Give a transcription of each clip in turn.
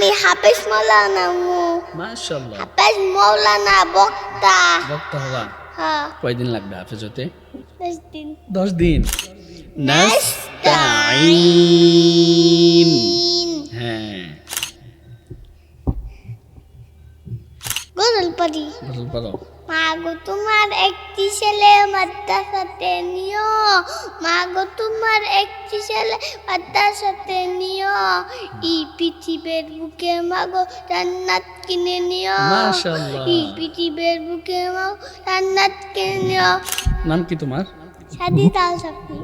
আমি হাফেজ মৌলানা মু। মাশাআল্লাহ। হাফেজ মৌলানা বক্তা। বক্তা হওয়া হ্যাঁ। কয়দিন লাগবে হাফেজ হতে দশ দিন। দশ দিন। নাস্তাইন। হ্যাঁ। গজল পড়ি। গজল করো মা গো তোমার একটি ছেলে মাদ্রাসাতে নিও। মা গো তোমার একটি ছেলে মাদ্রাসাতে নিও। এই পৃথিবীর বুকে মা গো জান্নাত কিনে নিও। মাশাআল্লাহ। এই পৃথিবীর বুকে মা গো জান্নাত কিনে নিও। নাম কি তোমার? সাদি তাল সাপনি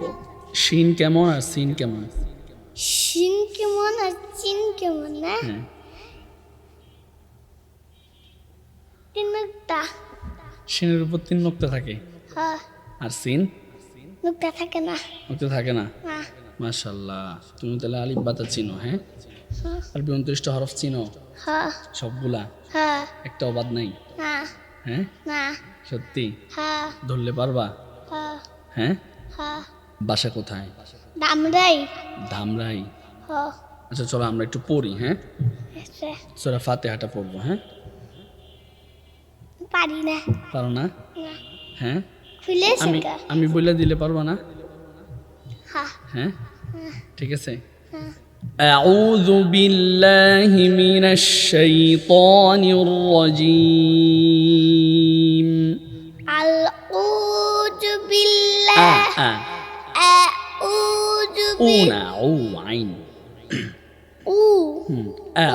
শিন কেমন আর সিন কেমন? সিন কেমন আর চিন কেমন না? হ্যাঁ। তিনটা। শিনের উপর তিন নোক্তা থাকে। হ্যাঁ। আর সিন? নুকটা থাকে না। নোক্তা থাকে না? মাশাল্লাহ তুমি তাহলে আলিফ বাতা চিনো হ্যাঁ? আরবি উনত্রিশটা হরফ চিনো? হ্যাঁ। সবগুলা? হ্যাঁ। একটা অবাদ নাই? হ্যাঁ? সত্যি? ধরলে পারবা? হ্যাঁ। বাসা কোথায়? ধামরাই হ আচ্ছা চলো আমরা একটু পড়ি হ্যাঁ? এসে সোরা ফাতেহাটা পড়ব হ্যাঁ? পারি না পারো না না হ্যাঁ খুলে আমি শেখা আমি বলে দিলে পারবা না হ্যাঁ হ্যাঁ ঠিক আছে হ্যাঁ أعوذ بالله من الشيطان الرجيم আল উযু آ বিল্লাহ آ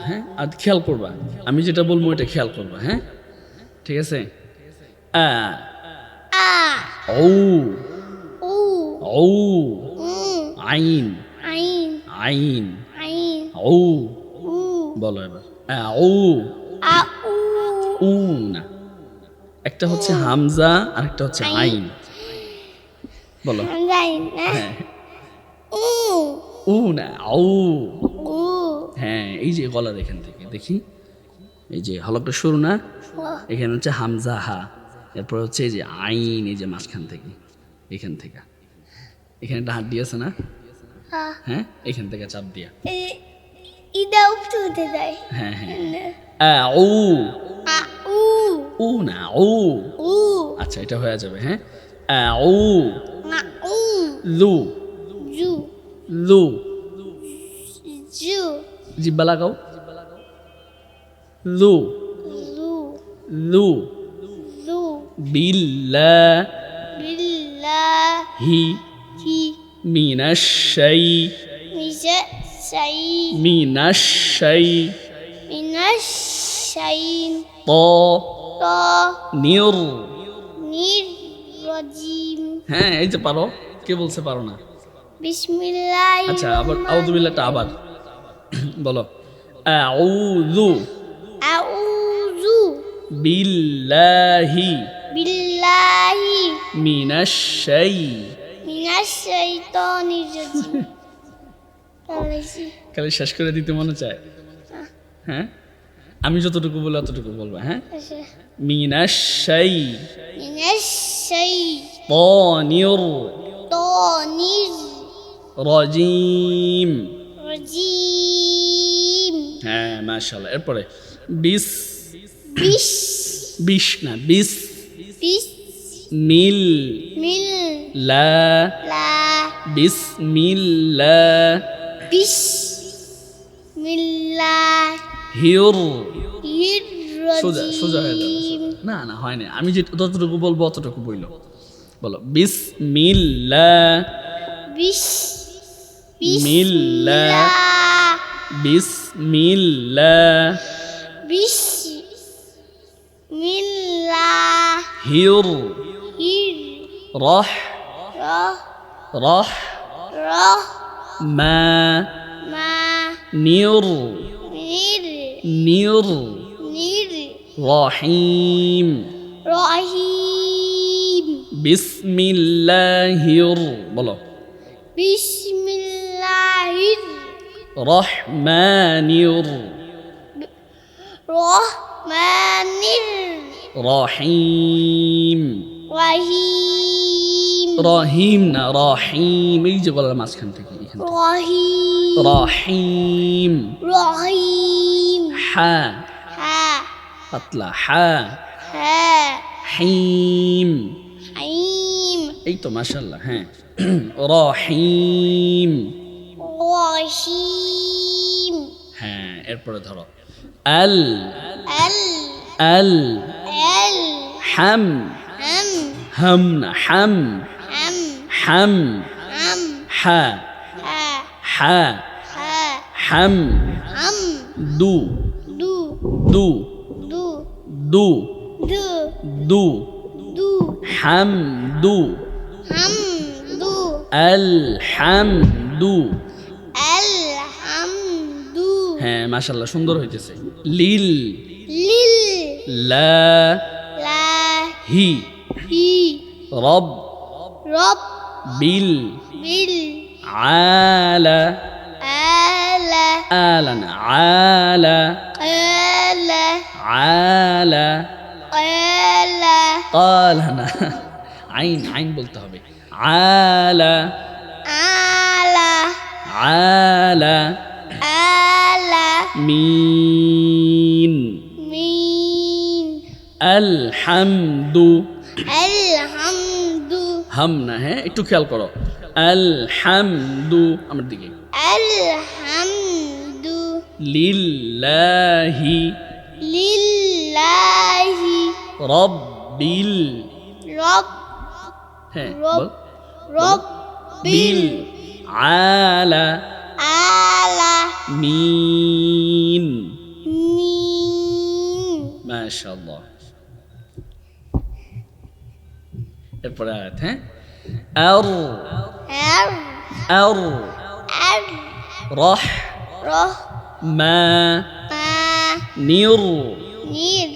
হ্যাঁ? আর খেয়াল করবা আমি যেটা বলব এটা খেয়াল করবা হ্যাঁ? ঠিক আছে? আ। আইন। আইন। আইন। ও বলো এবার। একটা হচ্ছে হামজা আর একটা হচ্ছে আইন। বলো। হ্যাঁ।, হ্যাঁ। উ না ও হ্যাঁ এই যে গলার এখান থেকে দেখি। এই যে হলকটা শুরু না? এখানে হচ্ছে হামজা হা। এরপর হচ্ছে এই যে আইন এই যে মাঝখান থেকে এখান থেকে। এখানে একটা হাত দিয়েছে না? হ্যাঁ। হ্যাঁ এখান থেকে চাপ দিয়া। ইদা উপরে উঠে যায় হ্যাঁ হ্যাঁ। ও উ। না ও উ। আচ্ছা এটা হয়ে যাবে হ্যাঁ। ও না উ। লু। লু জু জিব্বা লাগাও লু লু লু লু বিল্লাহি বিল্লাহি মিনাশ-শাই মিজা সাই মিনাশ-শাই মিনাশ সাইন ত ত নির নির রজিম হ্যাঁ এই যে পারো কে বলছে পারো না বিসমিল্লাহ আচ্ছা আবার আউযুবিল্লাহটা আবার বলো। আউযু। আউযু। বিল্লাহি। বিল্লাহি। মিনাশ শাই মিনাশ শাইতানির রাজিম কালে শেষ করে দিতে মনে চায়। হ্যাঁ? আমি যতটুকু বলব অতটুকু বলব হ্যাঁ? আচ্ছা। মিনাশ শাই মিনাশ শাই তানির। তানির রাজিম। রাজিম। হ্যাঁ মাশাআল্লাহ। এরপরে বিস। বিশ বিশ না বিস। বিশ মিল। মিল। লা। লা। বিসমিল্লা বিশ মিল্লাহ হির হির সোজা সোজা হয়ে যাবে। না না হয় না আমি যে যতটুকু বলব অতটুকু বইলো। বলো বিসমিল্লা বিশ মিল্লাহ। বিসমিল্লা বিশ মিল্লাহ হির হির রহ রহ রহ রহ মা মা নির নির নির নির রহিম রহিম বিসমিল্লাহির বলো বিসমিল্লাহির রহমানির রহমানির রহিম রহিম রহিম না রহিম এই যে গলার মাঝখান থেকে এখান থেকে। রহিম রহিম রহিম হা হ্যাঁ পাতলা হা হ্যাঁ হিম হাইম এই তো মাশাল্লাহ হ্যাঁ রহিম রহিম হ্যাঁ এরপরে ধরো। আল। আল। আল। আল। হাম। হাম। হাম না হাম। হাম। হাম। হাম। হা। হা। হাম। হাম। দু। দু। দু। দু। দু। দু। দু। দু। হাম। দু। হাম দু আল হাম দু আল হাম দু হ্যাঁ মাশাল্লাহ সুন্দর হইতেছে লিল লিল লা লা হি হি রব রব বিল বিল আলা আলা আলা না আলা আলা আলা আলা قال না আইন আইন বলতে হবে আলা আলা আলা আলা মিন। মিন। আলহামদু। আলহামদু। হাম না হ্যাঁ একটু খেয়াল করো। আলহামদু আমার দিকে। আলহামদু। লিল্লাহি। লিল্লাহি। রব্বিল। রব হ্যাঁ রব বল। রব বিল আলা আলা মিন মিন মাশাআল্লাহ এরপরে আয়াত হ্যাঁ আর আর আর আর রহ রহ মা মা নির নির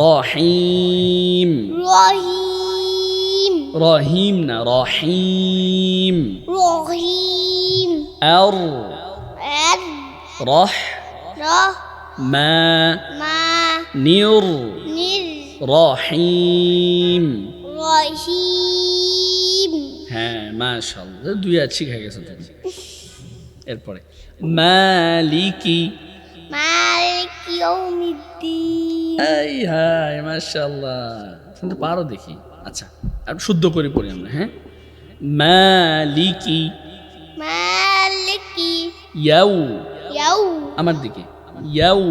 রহিম রহিম রহিম না রহিম রহিম আর রহ মা নির রহিম রহিম হ্যাঁ মাশাআল্লাহ। দুই আর শিখে গেছে তুমি এরপরে। মালিকি। মালিক ইয়াউমিদ্দিন। এই হাই মাশাআল্লাহ। শুনতে পারো দেখি। আচ্ছা আর শুদ্ধ করে পড়ি আমরা হ্যাঁ? মালিকি। ইয়াউ। ইয়াউ। আমার দিকে। ইয়াউ।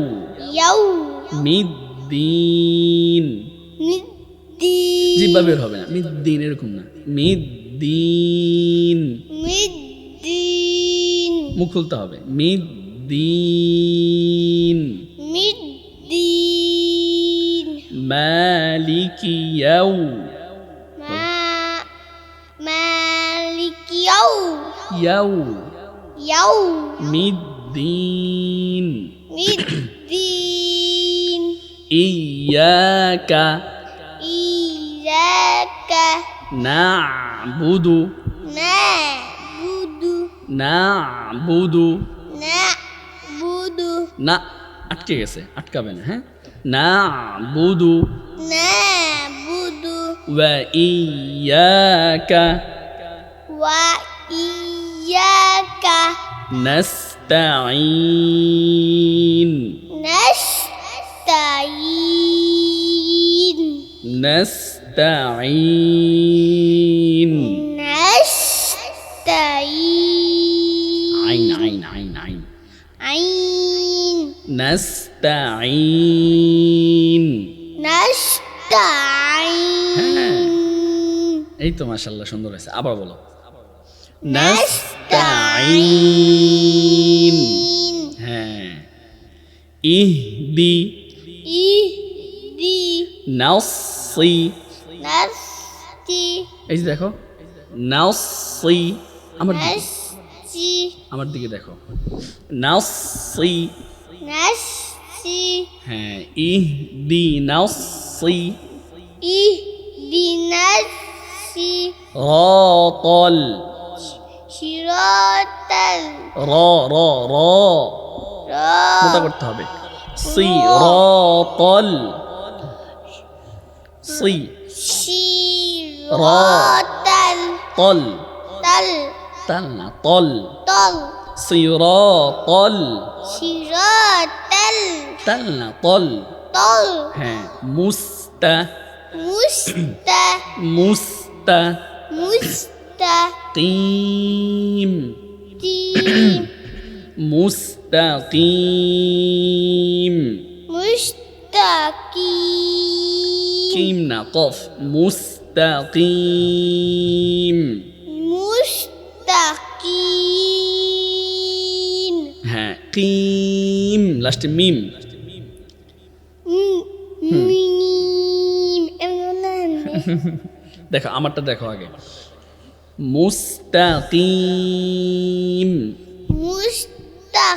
ইয়াউ। মিদ্দিন। মিদ্দিন। জিব্বা বের হবে না। মিদ্দিন এরকম না। মিদ্দিন। মিদ্দিন। মুখ খুলতে হবে। মিদ্দিন। মিদ্দিন। মালিকি ইয়াউ। মা মালিক ইয়াউ। ইয়াউ। يوم الدين الدين إياك إياك نعبد نعبد نعبد نعبد না আটকে গেছে আটকাবে না হ্যাঁ نعبد نعبد وإياك وإياك إياك نستعين نستعين نستعين نستعين عين عين عين عين عين نستعين نستعين এই তো মাশাল্লাহ সুন্দর হয়েছে আবার বলো নাস নাস্তাঈন হ্যাঁ। ইহদি ইহদি নাসি নাস্তি এই যে দেখো। নাসি আমার দিকে। নাস্তি আমার দিকে দেখো। নাসি নাস্তি হ্যাঁ ইহদি নাসি ইহদি নাস্তি রাতাল শিরতাল। র র র। মোটা করতে হবে। সি রাতাল সি শিরতাল। তল। তাল। তাল না তল। তল। সিরাতাল সিরাতাল তাল না তল। তল। হ্যাঁ মুস্তা। মুস্তা। মুস্তা। মুস্তা। কিম তিম। মুস্তাকিম মুস্তাকিম কিম না কফ। মুস্তাকিম মুস্তাকিম হ্যাঁ কিম লাস্টে মিম। মিম। দেখো আমারটা দেখো আগে। মুস্তাকিম মুস্তাকিম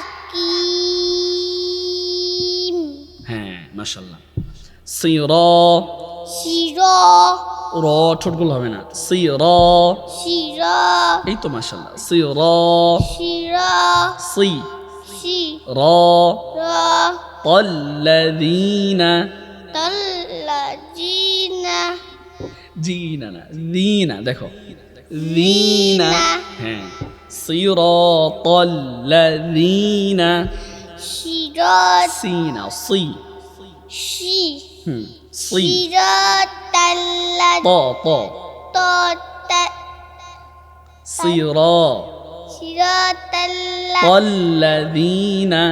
হ্যাঁ মাশাল্লাহ সিরা শিরা র ঠোঁটগুলো হবে না সির শিরা এই তো মাশাল্লাহ সির শিরা সি শি র রা الذين তাল্লাজিনা জিনা না দিনা দেখো লিনা হ্যাঁ। সিরাতাল লাযিনা সিরাত সিনা সি সি হুম সি সিরাতাল ত ত ত ত সিরা সিরাতাল লাযিনা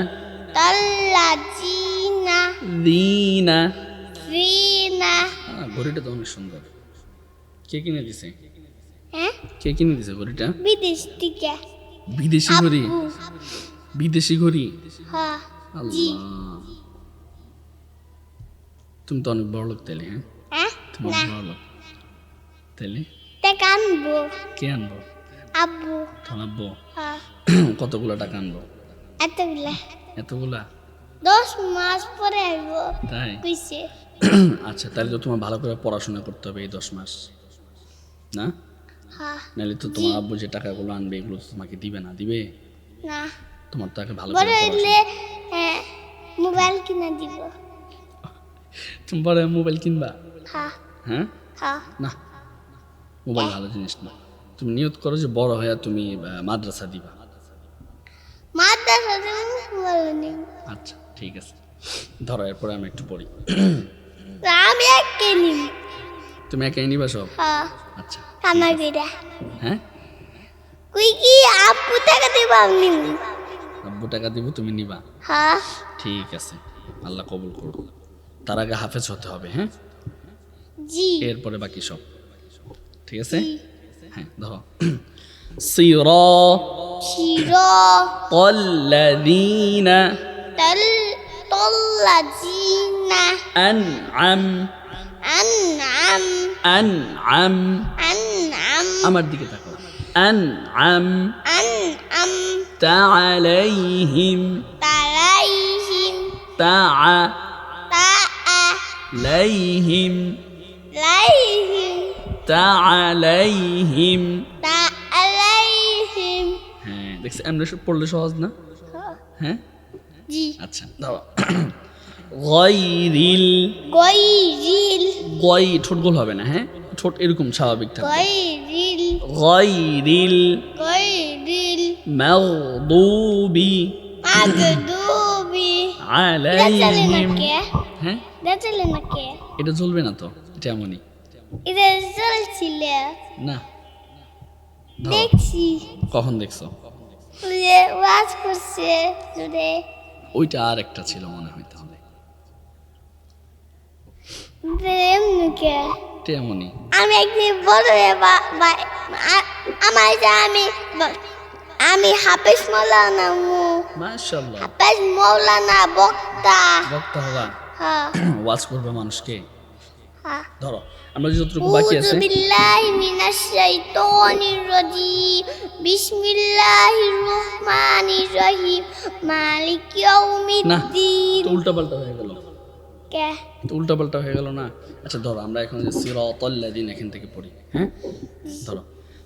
তাল্লাযিনা দিনা দিনা ঘড়িটা তো অনেক সুন্দর। কে কিনে দিছে? হ্যাঁ কে কিনে দিছে ঘড়িটা? বিদেশ থেকে। বিদেশি ঘড়ি? বিদেশি ঘড়ি? হ্যাঁ তুমি তো অনেক বড় লোক তাইলে হ্যাঁ? তুমি অনেক বড় লোক তাইলে? টাকা আনব। কে আনব? আব্বু। তোমার আব্বু? হ্যাঁ। কতগুলো টাকা আনব? এতগুলা। এতগুলা? দশ মাস পরে আসব তাই? কইছে। আচ্ছা তাহলে তো তোমার ভালো করে পড়াশোনা করতে হবে এই দশ মাস। না? নাহলে তো তোমার আব্বু যে টাকাগুলো আনবে এগুলো তো তোমাকে দিবে না দিবে? না। তোমার তাকে ভালো বড় করে হইলে হ্যাঁ মোবাইল কিনা দিব। তুমি বড় মোবাইল কিনবা? হ্যাঁ। হ্যাঁ? হ্যাঁ। না। মোবাইল ভালো জিনিস না। তুমি নিয়ত করো যে বড় হয়ে তুমি মাদ্রাসা দিবা। মাদ্রাসা আচ্ছা ঠিক আছে। ধরো এরপরে আমি একটু পড়ি। আমি একে নিব। তুমি একাই নিবা সব? হ্যাঁ। আচ্ছা। আমার বিরা হ্যাঁ কুই কি আপু টাকা দিব আমি নিব আব্বু টাকা দিব তুমি নিবা হ্যাঁ ঠিক আছে আল্লাহ কবুল করো তার আগে হাফেজ হতে হবে হ্যাঁ জি এরপরে বাকি সব ঠিক আছে জি হ্যাঁ ধরো সিরা শিরা الذين তাল তল্লাজিনা أنعم আন আম আমার দিকে তাকাও। আন আম আম তালাইহিম তালাইহিম তা লাইহিম। লাইহিম তালাইহিম তালাইহিম হ্যাঁ দেখছি আমরা পড়লে সহজ না? হ্যাঁ? জি। আচ্ছা দাও গয়রিল গৈরিল গয় ঠোঁট গোল হবে না হ্যাঁ? ঠোঁট এরকম স্বাভাবিক থাকবে। গৈরিল গয়রিল গৈরিল মাগদুবি। মাগদুবি। আলাইহিম। হ্যাঁ? এটা চলে না কে? এটা চলবে না তো এটা এমনই। এটা চলছিল না। দেখছি। কখন দেখছ? ওয়াজ করছে জুড়ে ওইটা আর একটা ছিল মনে হয়। তেমনি। আমি একদিন বড় আমার আমি আমি হাফেজ মু। মাশাআল্লাহ। হাফেজ বক্তা। বক্তা হবা হ্যাঁ। ওয়াজ করবে মানুষকে। হ্যাঁ। ধরো আমরা যতটুকু বাকি আছে। মিনাশ শাইতানির রাজিম। বিসমিল্লাহির রহমানির রহিম। মালিক ইয়াউমিদ্দিন। না উল্টা পাল্টা হয়ে গেল। উল্টা পাল্টা হয়ে গেল না? আচ্ছা ধরো আমরা এখন যে সিরাতাল্লাযিন এখান থেকে পড়ি হ্যাঁ? ধরো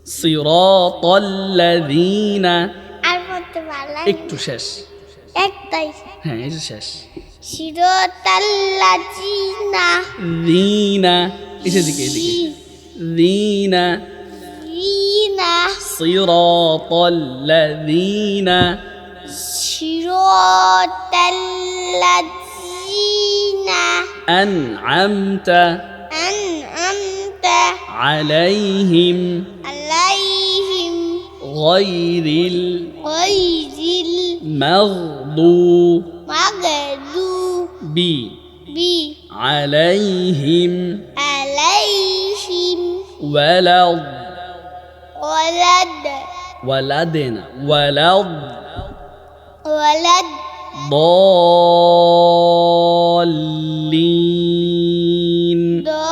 সিরাতাল্লাযিন আর পড়তে পারলাম একটু শেষ। একটাই হ্যাঁ এই যে শেষ। সিরাতাল্লাযিন। দিনা এসে দিকে এদিকে দিনা দিনা সিরাতাল্লাযিন। সিরাতাল্লাযিন। الذين أنعمت أنعمت عليهم عليهم غير غير المغضوب المغضوب عليهم عليهم ولا ولد ولدنا ولا ولد ضالين. ضالين.